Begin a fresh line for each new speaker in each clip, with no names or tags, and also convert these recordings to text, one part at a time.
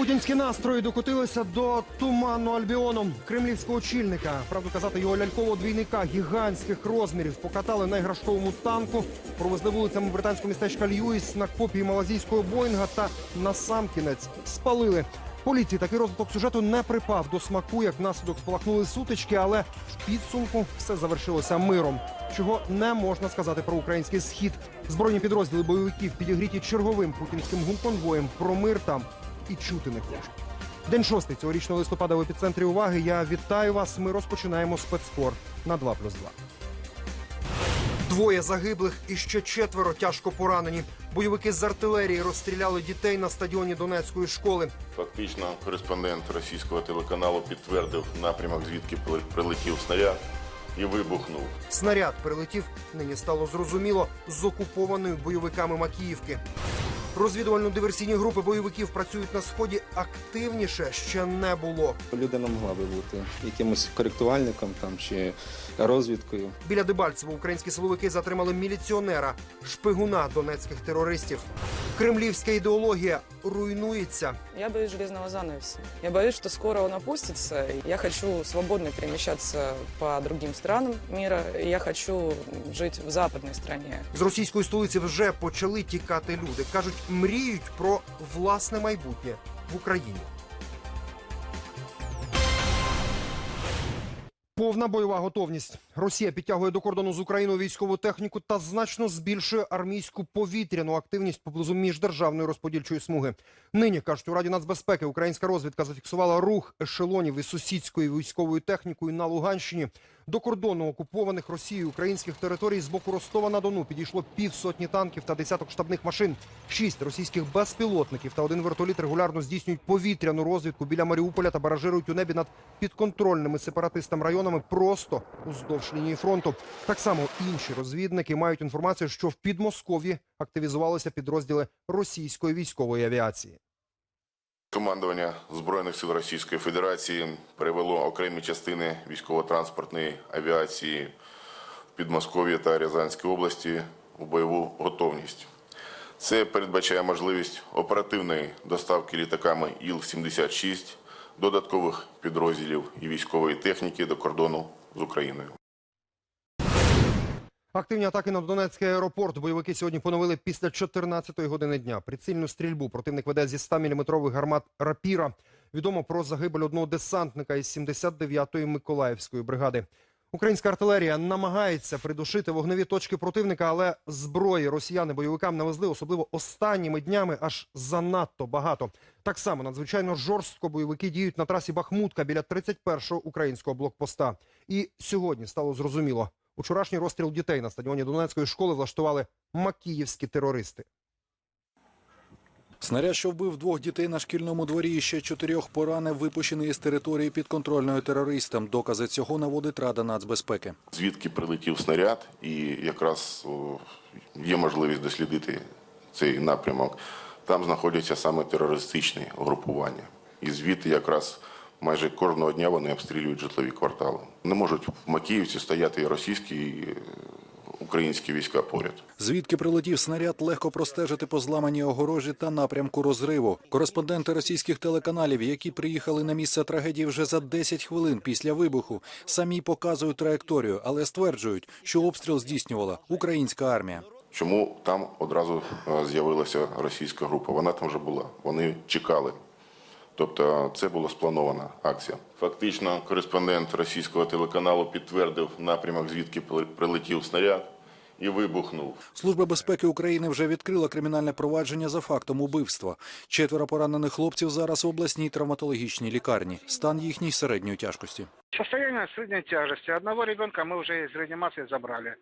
Антипутінські настрої докотилися до туманного Альбіону кремлівського очільника. Правду казати, його лялькового двійника гігантських розмірів покатали на іграшковому танку, провезли вулицями британського містечка Льюіс на копії малазійського Боїнга та насамкінець спалили. Поліції такий розвиток сюжету не припав до смаку, як наслідок спалахнули сутички, але в підсумку все завершилося миром. Чого не можна сказати про український схід. Збройні підрозділи бойовиків підігріті черговим путінським гунконвоєм про мир там і чути не хочуть. День шостий цьогорічного листопада в епіцентрі уваги. Я вітаю вас. Ми розпочинаємо спецспор на 2 плюс 2. Двоє загиблих і ще четверо тяжко поранені. Бойовики з артилерії розстріляли дітей на стадіоні Донецької школи.
Фактично, кореспондент російського телеканалу підтвердив напрямок, звідки при- прилетів снаряд і вибухнув.
Снаряд прилетів, нині стало зрозуміло, з окупованої бойовиками Макіївки. Розвідувально-диверсійні групи бойовиків працюють на сході активніше ще не було.
Людина могла би бути якимось коректувальником там чи розвідкою.
Біля Дебальцево українські силовики затримали міліціонера, шпигуна донецьких терористів. Кремлівська ідеологія руйнується.
Я боюсь железного занавеса. Я боюсь, что скоро он опустится. Я хочу свободно перемещаться по другим странам мира. Я хочу жить в западной стране.
З російської столиці вже почали тікати люди. кажуть, мріють про власне майбутнє в Україні. Повна бойова готовність. Росія підтягує до кордону з Україною військову техніку та значно збільшує армійську повітряну активність поблизу міждержавної розподільчої смуги. Нині кажуть у Раді нацбезпеки, українська розвідка зафіксувала рух ешелонів із сусідською військовою технікою на Луганщині. До кордону окупованих Росією українських територій з боку Ростова на Дону підійшло півсотні танків та десяток штабних машин. Шість російських безпілотників та один вертоліт регулярно здійснюють повітряну розвідку біля Маріуполя та баражирують у небі над підконтрольними сепаратистам районами просто уздовж лінії фронту. Так само інші розвідники мають інформацію, що в Підмосков'ї активізувалися підрозділи російської військової авіації.
Командування Збройних сил Російської Федерації перевело окремі частини військово-транспортної авіації в Підмосков'я та Рязанській області у бойову готовність. Це передбачає можливість оперативної доставки літаками Іл-76, додаткових підрозділів і військової техніки до кордону з Україною.
Активні атаки на Донецький аеропорт бойовики сьогодні поновили після 14-ї години дня. Прицільну стрільбу противник веде зі 100-мм гармат «Рапіра». Відомо про загибель одного десантника із 79-ї Миколаївської бригади. Українська артилерія намагається придушити вогневі точки противника, але зброї росіяни бойовикам навезли, особливо останніми днями, аж занадто багато. Так само надзвичайно жорстко бойовики діють на трасі Бахмутка біля 31-го українського блокпоста. І сьогодні стало зрозуміло, Учорашній розстріл дітей на стадіоні Донецької школи влаштували макіївські терористи.
Снаряд, що вбив двох дітей на шкільному дворі і ще чотирьох поранив, випущений із території підконтрольної терористам. Докази цього наводить Рада нацбезпеки.
Звідки прилетів снаряд, і якраз є можливість дослідити цей напрямок. Там знаходяться саме терористичні угрупування. І звідти якраз майже кожного дня вони обстрілюють житлові квартали. Не можуть в Макіївці стояти і російські і е, українські війська поряд.
Звідки прилетів снаряд, легко простежити по зламаній огорожі та напрямку розриву. Кореспонденти російських телеканалів, які приїхали на місце трагедії вже за 10 хвилин після вибуху, самі показують траєкторію, але стверджують, що обстріл здійснювала українська армія.
Чому там одразу е, з'явилася російська група? Вона там вже була. Вони чекали. Тобто це була спланована акція. Фактично, кореспондент російського телеканалу підтвердив напрямок, звідки прилетів снаряд і вибухнув.
Служба безпеки України вже відкрила кримінальне провадження за фактом убивства. Четверо поранених хлопців зараз в обласній травматологічній лікарні. Стан їхній середньої тяжкості.
Состояние средней тяжести. Одного ребенка мы уже из реанимации забрали.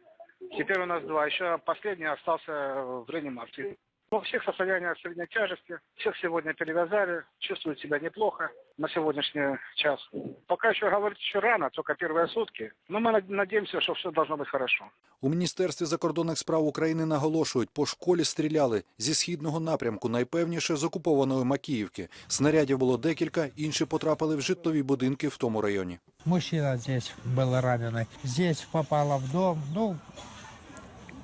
Теперь у нас два. Еще последний остался в реанимации. Ну, всех состояние средней тяжести. Всех сегодня перевязали. Чувствуют себя неплохо на сегодняшний час. Пока еще говорить еще рано, только первые сутки. Но мы над- надеемся, что все должно быть хорошо.
У міністерстві закордонних справ України наголошують, по школі стріляли зі східного напрямку, найпевніше з окупованої Макіївки. Снарядів було декілька, інші потрапили в житлові будинки в тому районі.
Мужчина здесь был раненый. Здесь попало в дом. Ну,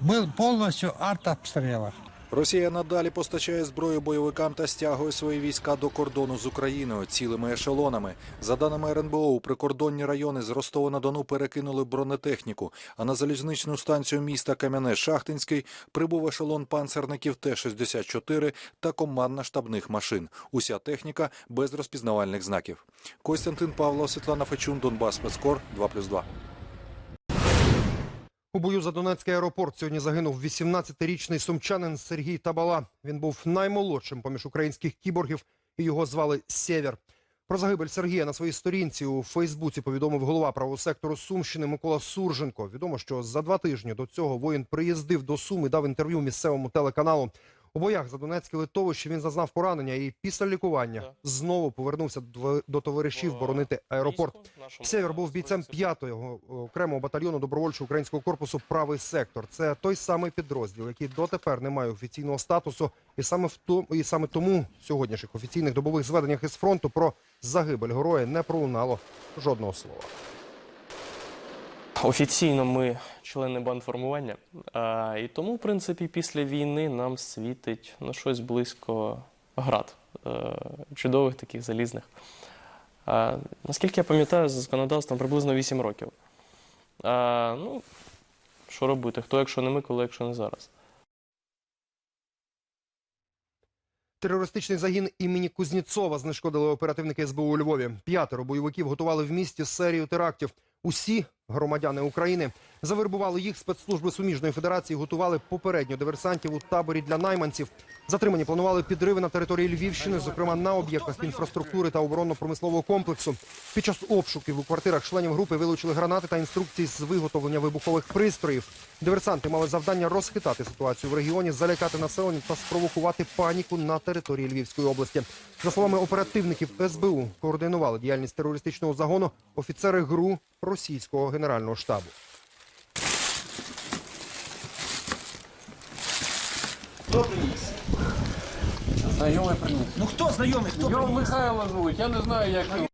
был полностью артобстрелах.
Росія надалі постачає зброю бойовикам та стягує свої війська до кордону з Україною цілими ешелонами. За даними РНБО, у прикордонні райони з Ростова на Дону перекинули бронетехніку. А на залізничну станцію міста Кам'яне-Шахтинський прибув ешелон панцерників Т-64 та командна штабних машин. Уся техніка без розпізнавальних знаків. Костянтин Павло, Світлана Фечун, Донбас Спецкор 2+,2.
У бою за Донецький аеропорт сьогодні загинув 18-річний сумчанин Сергій Табала. Він був наймолодшим поміж українських кіборгів і його звали Сєвєр. Про загибель Сергія на своїй сторінці у Фейсбуці повідомив голова правого сектору Сумщини Микола Сурженко. Відомо, що за два тижні до цього воїн приїздив до Сум і дав інтерв'ю місцевому телеканалу. У боях за Донецьке литовище він зазнав поранення і після лікування знову повернувся до- товаришів боронити аеропорт. Сєвєр був бійцем 5-го окремого батальйону добровольчого українського корпусу Правий сектор. Це той самий підрозділ, який дотепер не має офіційного статусу, і саме в тому, і саме тому в сьогоднішніх офіційних добових зведеннях із фронту про загибель героя не пролунало жодного слова.
Офіційно ми члени бандформування, а, і тому, в принципі, після війни нам світить ну, щось близько град, е, чудових таких залізних. Наскільки я пам'ятаю, за законодавством приблизно 8 років. Ну, що робити? Хто, якщо не ми, коли, якщо не зараз?
Терористичний загін імені Кузнєцова знешкодили оперативники СБУ у Львові. П'ятеро бойовиків готували в місті серію терактів. Усі громадяни України завербували їх спецслужби суміжної федерації, готували попередньо диверсантів у таборі для найманців. Затримані планували підриви на території Львівщини, зокрема на об'єктах інфраструктури та оборонно-промислового комплексу. Під час обшуків у квартирах членів групи вилучили гранати та інструкції з виготовлення вибухових пристроїв. Диверсанти мали завдання розхитати ситуацію в регіоні, залякати населення та спровокувати паніку на території Львівської області. За словами оперативників СБУ, координували діяльність терористичного загону офіцери ГРУ російського генерального штабу.
Ну хто знайомий? Хто
Його Михайло звуть, я не знаю, як його.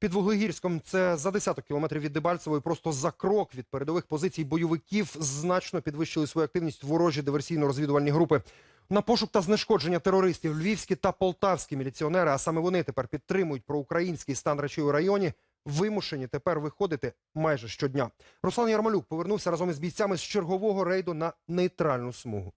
Під Вуглегірськом це за десяток кілометрів від Дебальцевої, просто за крок від передових позицій бойовиків значно підвищили свою активність ворожі диверсійно-розвідувальні групи. На пошук та знешкодження терористів львівські та полтавські міліціонери, а саме вони тепер підтримують проукраїнський стан речей у районі, вимушені тепер виходити майже щодня. Руслан Ярмолюк повернувся разом із бійцями з чергового рейду на нейтральну смугу.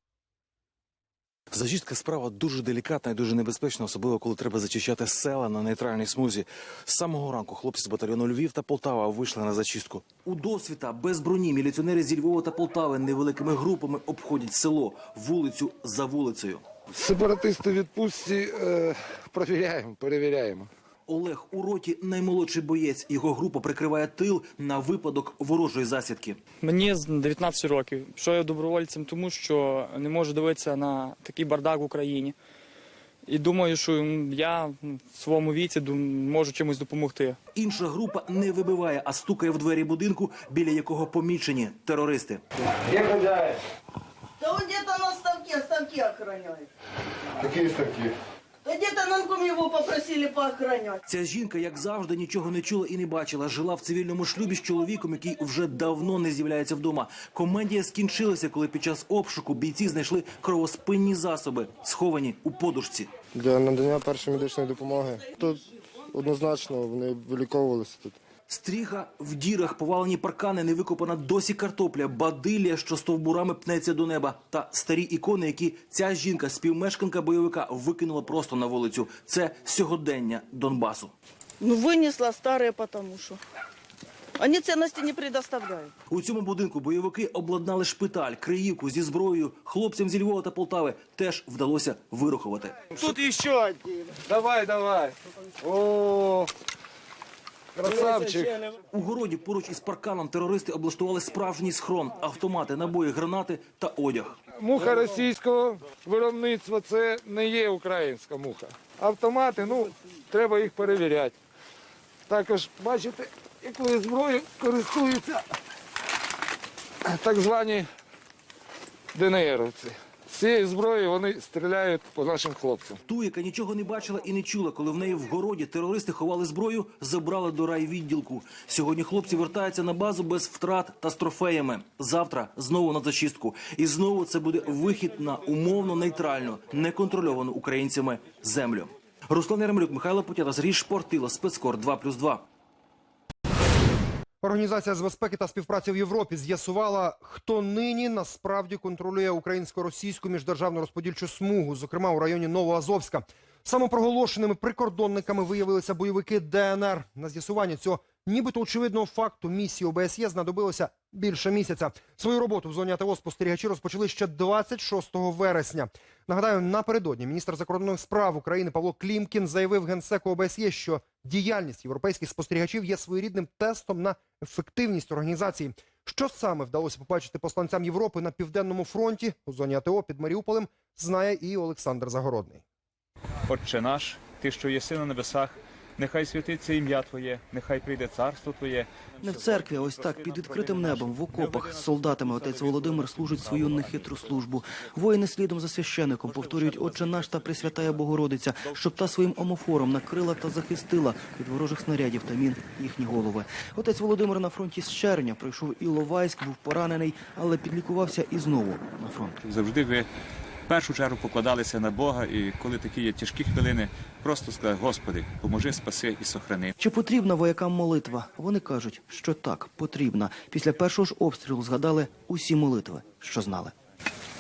Зачистка справа дуже делікатна і дуже небезпечна, особливо коли треба зачищати села на нейтральній смузі. З самого ранку хлопці з батальйону Львів та Полтава вийшли на зачистку. У досвіта без броні міліціонери зі Львова та Полтави невеликими групами обходять село вулицю за вулицею.
Сепаратисти відпустці е, провіряємо, перевіряємо.
Олег у роті наймолодший боєць. Його група прикриває тил на випадок ворожої засідки.
Мені з 19 років. Що я добровольцем, тому що не можу дивитися на такий бардак в Україні. І думаю, що я в своєму віці можу чимось допомогти.
Інша група не вибиває, а стукає в двері будинку, біля якого помічені терористи.
Да он где-то на ставке, ставки охраняет.
Які ставки?
Где-то нанком его попросили поохранять.
Ця жінка, як завжди, нічого не чула і не бачила. Жила в цивільному шлюбі з чоловіком, який вже давно не з'являється вдома. Комедія скінчилася, коли під час обшуку бійці знайшли кровоспинні засоби, сховані у подушці.
Для надання першої медичної допомоги. Тут однозначно вони виліковувалися тут.
Стріха в дірах, повалені паркани, невикопана досі картопля, бадилля, що стовбурами пнеться до неба, та старі ікони, які ця жінка, співмешканка бойовика, викинула просто на вулицю. Це сьогодення Донбасу.
Ну вынесла старые потому что. Они ценности не предоставляют.
У цьому будинку бойовики обладнали шпиталь, криївку зі зброєю. Хлопцям зі Львова та Полтави теж вдалося вирухувати.
Тут еще один.
Давай, давай. О, красавчик.
У городі поруч із парканом терористи облаштували справжній схрон, автомати, набої, гранати та одяг.
Муха російського виробництва це не є українська муха. Автомати, ну, треба їх перевіряти. Також бачите, якою зброєю користуються так звані ДНРовці. Цієї зброї вони стріляють по нашим хлопцям.
Ту, яка нічого не бачила і не чула, коли в неї в городі терористи ховали зброю, забрали до райвідділку. Сьогодні хлопці вертаються на базу без втрат та з трофеями. Завтра знову на зачистку. І знову це буде вихід на умовно нейтральну, неконтрольовану українцями землю. Руслан Яремлюк, Михайло Путята, Сергій Шпортило, спецкор 2+,2.
Організація з безпеки та співпраці в Європі з'ясувала, хто нині насправді контролює українсько-російську міждержавну розподільчу смугу, зокрема у районі Новоазовська. Самопроголошеними прикордонниками виявилися бойовики ДНР. На з'ясування цього нібито очевидного факту місії ОБСЄ знадобилося більше місяця. Свою роботу в зоні АТО спостерігачі розпочали ще 26 вересня. Нагадаю, напередодні міністр закордонних справ України Павло Клімкін заявив генсеку ОБСЄ, що діяльність європейських спостерігачів є своєрідним тестом на ефективність організації. Що саме вдалося побачити посланцям Європи на південному фронті у зоні АТО під Маріуполем, знає і Олександр Загородний.
Отче наш, ти, що єси на небесах, нехай святиться ім'я Твоє, нехай прийде царство Твоє.
Не в церкві, а ось так під відкритим небом в окопах з солдатами отець Володимир служить свою нехитру службу. Воїни слідом за священником повторюють Отче наш та Пресвятая Богородиця, щоб та своїм омофором накрила та захистила від ворожих снарядів та мін їхні голови. Отець Володимир на фронті з червня пройшов Іловайськ, був поранений, але підлікувався і знову на фронт.
Завжди ви першу чергу покладалися на Бога, і коли такі є тяжкі хвилини, просто сказали, Господи, поможи, спаси і сохрани.
Чи потрібна воякам молитва? Вони кажуть, що так, потрібна. Після першого ж обстрілу згадали усі молитви, що знали.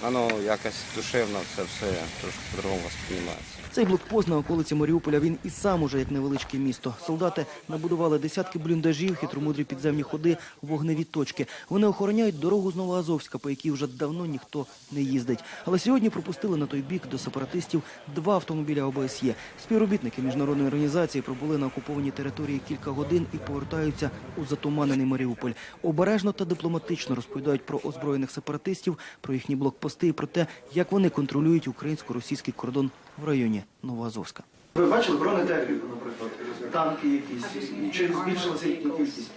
Воно якось душевно це все трошки по-другому сприймається.
Цей блокпост на околиці Маріуполя він і сам уже як невеличке місто. Солдати набудували десятки бліндажів, хитромудрі підземні ходи, вогневі точки. Вони охороняють дорогу з Новоазовська, по якій вже давно ніхто не їздить. Але сьогодні пропустили на той бік до сепаратистів два автомобіля ОБСЄ. Співробітники міжнародної організації пробули на окупованій території кілька годин і повертаються у затуманений Маріуполь. Обережно та дипломатично розповідають про озброєних сепаратистів, про їхні блокпости і про те, як вони контролюють українсько-російський кордон в районі Новоазовська. Ви бачили бронетехніку, наприклад, танки якісь, чи збільшилася їхня кількість?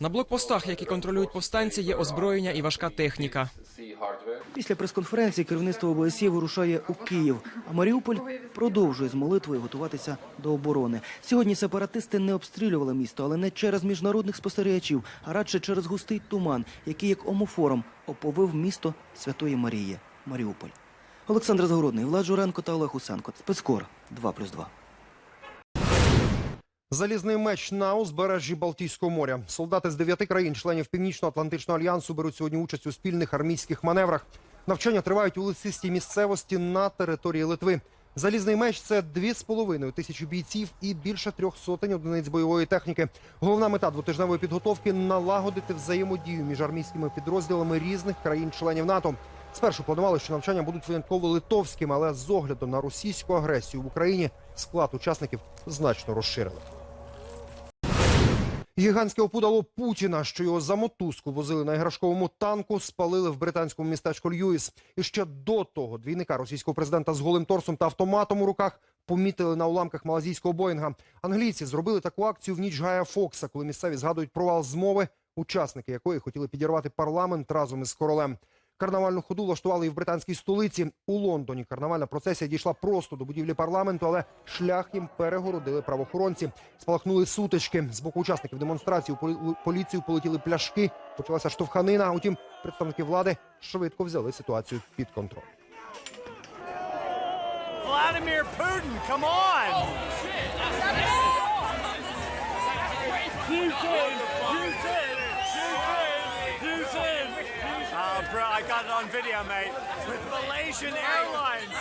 На блокпостах, які контролюють повстанці, є озброєння і важка техніка.
Після прес-конференції керівництво ОБСЄ вирушає у Київ, а Маріуполь продовжує з молитвою готуватися до оборони. Сьогодні сепаратисти не обстрілювали місто, але не через міжнародних спостерігачів, а радше через густий туман, який як омофором оповив місто Святої Марії Маріуполь. Олександр Загородний, Влад Журенко та Олег Усенко. Спецкор 2+,2.
Залізний меч на узбережжі Балтійського моря. Солдати з дев'яти країн-членів Північно-Атлантичного альянсу беруть сьогодні участь у спільних армійських маневрах. Навчання тривають у лисистій місцевості на території Литви. Залізний меч це дві з половиною тисячі бійців і більше трьох сотень одиниць бойової техніки. Головна мета двотижневої підготовки налагодити взаємодію між армійськими підрозділами різних країн-членів НАТО. Спершу планували, що навчання будуть винятково литовськими, але з огляду на російську агресію в Україні склад учасників значно розширили. Гігантське опудало Путіна, що його за мотузку возили на іграшковому танку, спалили в британському містечку Льюіс. І ще до того двійника російського президента з голим торсом та автоматом у руках помітили на уламках малазійського Боїнга. Англійці зробили таку акцію в ніч Гая Фокса, коли місцеві згадують провал змови, учасники якої хотіли підірвати парламент разом із королем. Карнавальну ходу влаштували і в британській столиці. У Лондоні карнавальна процесія дійшла просто до будівлі парламенту, але шлях їм перегородили правоохоронці. Спалахнули сутички. З боку учасників демонстрації у поліцію полетіли пляшки. Почалася штовханина. Утім, представники влади швидко взяли ситуацію під контроль.
Come on! Bro, I got it on video, mate. With Malaysian Airlines.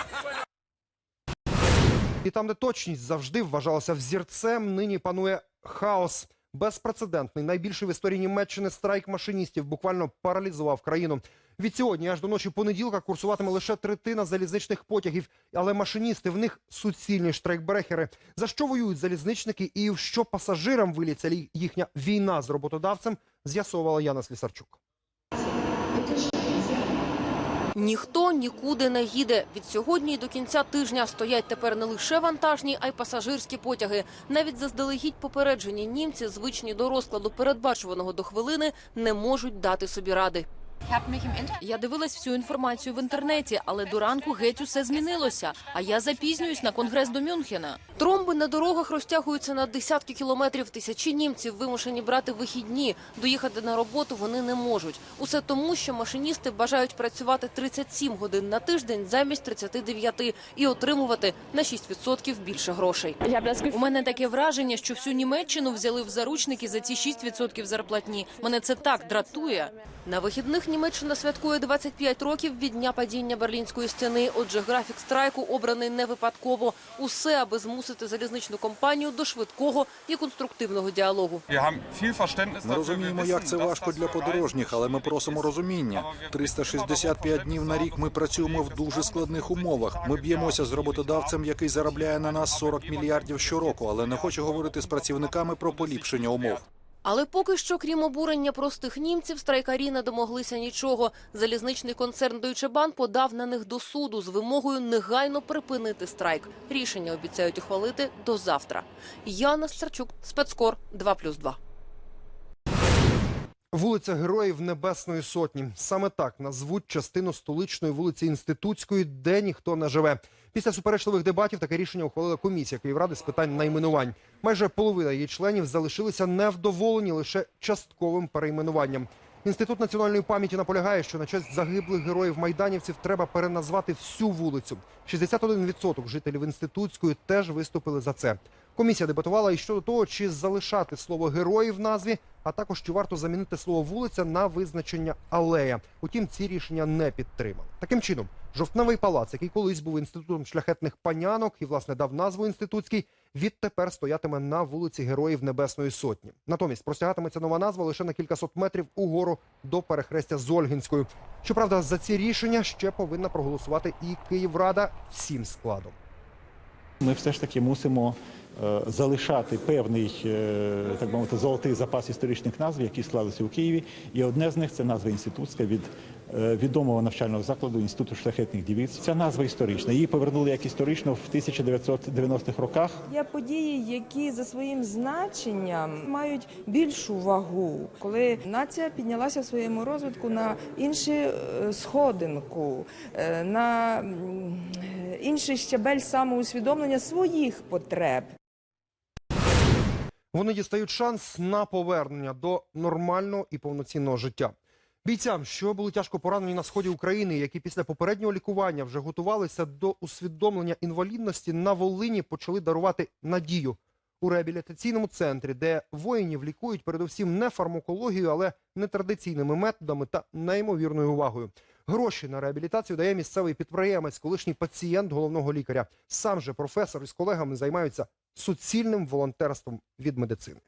І там, де точність завжди вважалася взірцем, нині панує хаос. Безпрецедентний, найбільший в історії Німеччини страйк машиністів буквально паралізував країну. Від сьогодні аж до ночі понеділка курсуватиме лише третина залізничних потягів, але машиністи в них суцільні штрайкбрехери. За що воюють залізничники і в що пасажирам виліться лі- їхня війна з роботодавцем, з'ясовувала Яна Слісарчук.
Ніхто нікуди не їде. Від сьогодні до кінця тижня стоять тепер не лише вантажні, а й пасажирські потяги. Навіть заздалегідь попереджені німці, звичні до розкладу передбачуваного до хвилини, не можуть дати собі ради. Я дивилась всю інформацію в інтернеті, але до ранку геть усе змінилося. А я запізнююсь на конгрес до Мюнхена. Тромби на дорогах розтягуються на десятки кілометрів. Тисячі німців вимушені брати вихідні. Доїхати на роботу вони не можуть. Усе тому, що машиністи бажають працювати 37 годин на тиждень замість 39 і отримувати на 6% більше грошей. У мене таке враження, що всю Німеччину взяли в заручники за ці 6% зарплатні. Мене це так дратує. На вихідних Німеччина святкує 25 років від дня падіння Берлінської стіни. Отже, графік страйку обраний не випадково. Усе, аби змусити залізничну компанію до швидкого і конструктивного діалогу.
Ми розуміємо, як це важко для подорожніх, але ми просимо розуміння. 365 днів на рік ми працюємо в дуже складних умовах. Ми б'ємося з роботодавцем, який заробляє на нас 40 мільярдів щороку, але не хоче говорити з працівниками про поліпшення умов.
Але поки що, крім обурення простих німців, страйкарі не домоглися нічого. Залізничний концерн Deutsche Bahn подав на них до суду з вимогою негайно припинити страйк. Рішення обіцяють ухвалити до завтра. Яна Старчук, спецкор 2+,2.
Вулиця Героїв Небесної Сотні. Саме так назвуть частину столичної вулиці Інститутської, де ніхто не живе. Після суперечливих дебатів таке рішення ухвалила комісія Київради з питань найменувань. Майже половина її членів залишилися невдоволені лише частковим перейменуванням. Інститут національної пам'яті наполягає, що на честь загиблих героїв майданівців треба переназвати всю вулицю. 61% жителів інститутської теж виступили за це. Комісія дебатувала і щодо того, чи залишати слово герої в назві, а також чи варто замінити слово вулиця на визначення алея. Утім, ці рішення не підтримали. Таким чином, жовтневий палац, який колись був інститутом шляхетних панянок і власне дав назву інститутський, відтепер стоятиме на вулиці Героїв Небесної Сотні. Натомість простягатиметься нова назва лише на кількасот метрів угору до перехрестя з Ольгинською. Щоправда, за ці рішення ще повинна проголосувати і Київрада всім складом.
Ми все ж таки мусимо залишати певний, е, так мовити, золотий запас історичних назв, які склалися у Києві. І одне з них це назва інститутська від е, відомого навчального закладу Інституту шляхетних дівиць. Ця назва історична. Її повернули як історично в 1990-х роках.
Є події, які за своїм значенням мають більшу вагу, коли нація піднялася в своєму розвитку на іншу е, сходинку, е, на е, інший щабель самоусвідомлення своїх потреб.
Вони дістають шанс на повернення до нормального і повноцінного життя. Бійцям, що були тяжко поранені на сході України, які після попереднього лікування вже готувалися до усвідомлення інвалідності, на Волині почали дарувати надію у реабілітаційному центрі, де воїнів лікують передусім не фармакологією, але нетрадиційними методами та неймовірною увагою. Гроші на реабілітацію дає місцевий підприємець, колишній пацієнт головного лікаря. Сам же професор із колегами займаються суцільним волонтерством від медицини.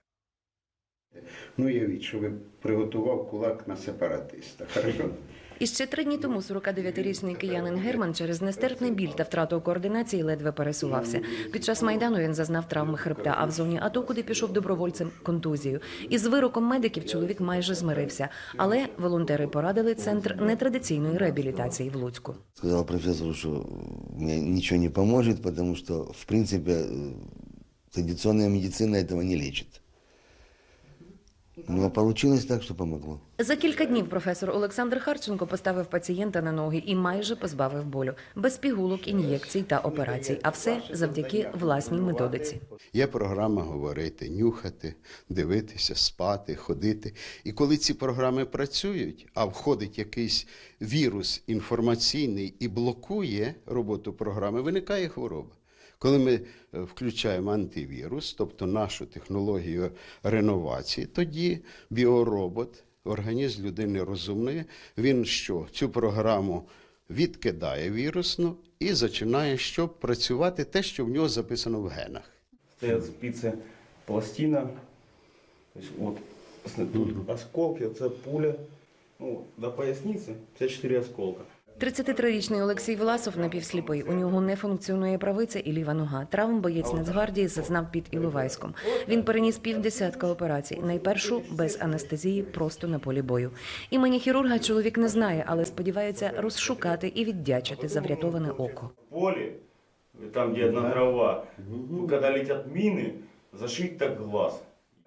Ну, я що ви приготував кулак на сепаратиста. Хорошо?
І ще три дні тому 49-річний киянин Герман через нестерпний біль та втрату координації ледве пересувався. Під час майдану він зазнав травми хребта, а в зоні АТО, куди пішов добровольцем, контузію. Із вироком медиків чоловік майже змирився. Але волонтери порадили центр нетрадиційної реабілітації в Луцьку.
Сказал профессору, что мне ничего не поможет, потому что, в принципе, э, традиционная медицина этого не Но получилось так, что помогло.
За кілька днів професор Олександр Харченко поставив пацієнта на ноги і майже позбавив болю. Без пігулок, ін'єкцій та операцій. А все завдяки власній методиці.
Є програма говорити, нюхати, дивитися, спати, ходити. І коли ці програми працюють, а входить якийсь вірус інформаційний і блокує роботу програми, виникає хвороба. Коли ми е, включаємо антивірус, тобто нашу технологію реновації, тоді біоробот, організм людини розумної, він що? Цю програму відкидає вірусну і починає що? працювати те, що в нього записано в генах.
стоят спицы пластина. То есть вот с- тут осколки, це пуля. Ну, до поясницы 54 осколка.
33-річний Олексій Власов напівсліпий. У нього не функціонує правиця і ліва нога. Травм боєць Нацгвардії зазнав під Іловайськом. Він переніс півдесятка операцій. Найпершу без анестезії, просто на полі бою. Імені хірурга чоловік не знає, але сподівається розшукати і віддячити за врятоване око.
поле, там где одна трава, когда летят мины, зашить так глаз.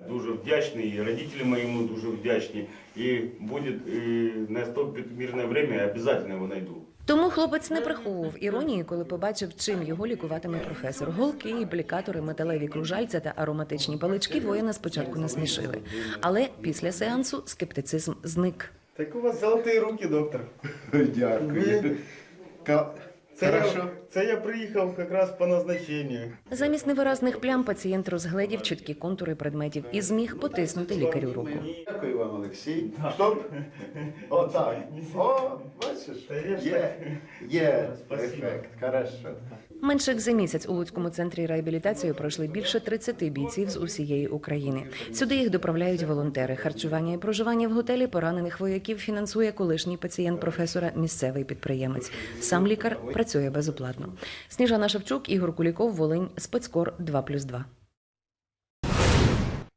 Дуже вдячний, і родителі моєму дуже вдячні. І буде і наступить мирне время, я обов'язково його знайду.
Тому хлопець не приховував іронії, коли побачив, чим його лікуватиме професор. Голки, іплікатори, металеві кружальця та ароматичні палички воїна спочатку насмішили. Але після сеансу скептицизм зник.
Так у вас золоті руки, доктор.
Дякую.
Це я, це я приїхав якраз по назначенню.
Замість невиразних плям пацієнт розгледів чіткі контури предметів і зміг потиснути лікарю руку.
Дякую вам, Олексій. Стоп. так. О, бачиш? Є, є ефект. Хорошо.
Менше як за місяць у Луцькому центрі реабілітації пройшли більше 30 бійців з усієї України. Сюди їх доправляють волонтери. Харчування і проживання в готелі поранених вояків фінансує колишній пацієнт професора, місцевий підприємець. Сам лікар працює безоплатно. Сніжана Шевчук, Ігор Куліков, Волинь, Спецкор 2+,2.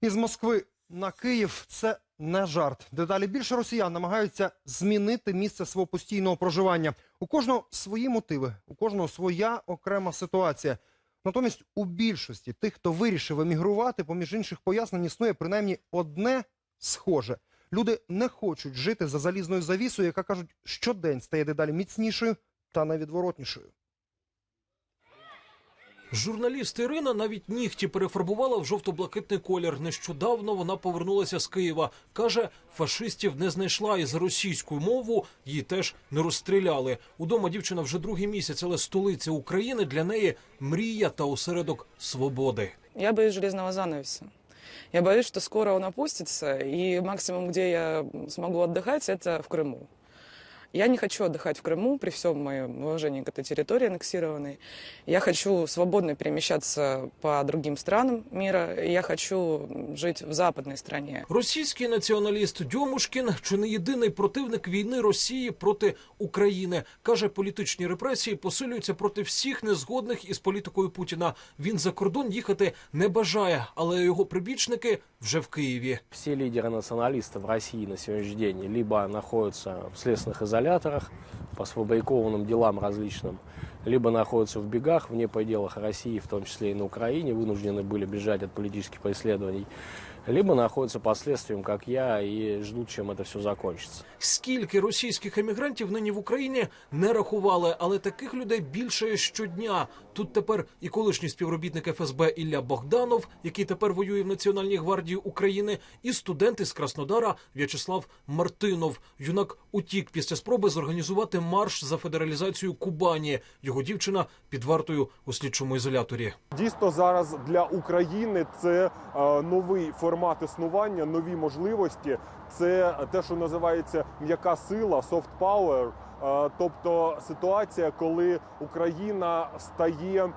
Із Москви на Київ це не жарт. Дедалі більше росіян намагаються змінити місце свого постійного проживання. У кожного свої мотиви, у кожного своя окрема ситуація. Натомість у більшості тих, хто вирішив емігрувати, поміж інших пояснень існує принаймні одне схоже. Люди не хочуть жити за залізною завісою, яка кажуть, щодень стає дедалі міцнішою та невідворотнішою.
Журналіст Ірина навіть нігті перефарбувала в жовто-блакитний колір. Нещодавно вона повернулася з Києва. Каже, фашистів не знайшла і за російську мову її теж не розстріляли. Удома дівчина вже другий місяць, але столиця України для неї мрія та осередок свободи.
Я боюсь железного занавеса. Я боюсь, что скоро он опустится, и максимум, где я смогу отдыхать, это в Крыму. Я не хочу отдыхать в Крыму при всем моем уважении к этой территории аннексированной. Я хочу свободно перемещаться по другим странам мира. и Я хочу жить в западной стране.
Російський націоналіст Дьомушкін чи не єдиний противник війни Росії проти України каже, політичні репресії посилюються проти всіх незгодних із політикою Путіна. Він за кордон їхати не бажає, але його прибічники Вже в.
Все лидеры националистов в России на сегодняшний день либо находятся в следственных изоляторах по сфабрикованным делам различным, либо находятся в бегах вне пределах России, в том числе и на Украине, вынуждены были бежать от политических преследований, либо находятся под следствием, как я, и ждут, чем это все закончится.
Скільки російських емігрантів нині в Україні не рахували, але таких людей більше щодня. Тут тепер і колишній співробітник ФСБ Ілля Богданов, який тепер воює в Національній гвардії України, і студент із Краснодара В'ячеслав Мартинов. Юнак утік після спроби зорганізувати марш за федералізацію Кубані. Його дівчина під вартою у слідчому ізоляторі.
Дійсно, зараз для України це е, новий формат існування, нові можливості. Це те, що називається м'яка сила, soft power. Е, тобто ситуація, коли Україна стає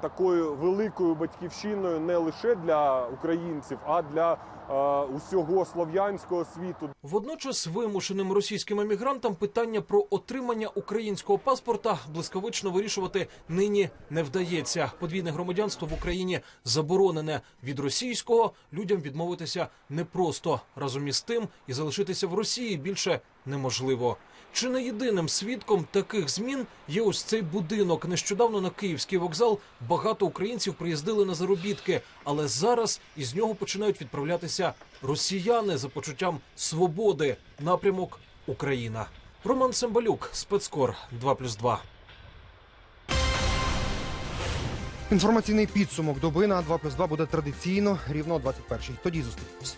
такою великою батьківщиною не лише для українців, а для е, усього слов'янського світу.
Водночас вимушеним російським емігрантам питання про отримання українського паспорта блискавично вирішувати нині не вдається. Подвійне громадянство в Україні заборонене від російського. Людям відмовитися непросто разом із тим і залишитися в Росії більше неможливо. Чи не єдиним свідком таких змін є ось цей будинок? Нещодавно на київський вокзал багато українців приїздили на заробітки, але зараз із нього починають відправлятися росіяни за почуттям свободи. Напрямок Україна. Роман Сембалюк, спецкор 2+,2.
Інформаційний підсумок доби на 2+,2 буде традиційно рівно о 21-й. Тоді зустрінемось.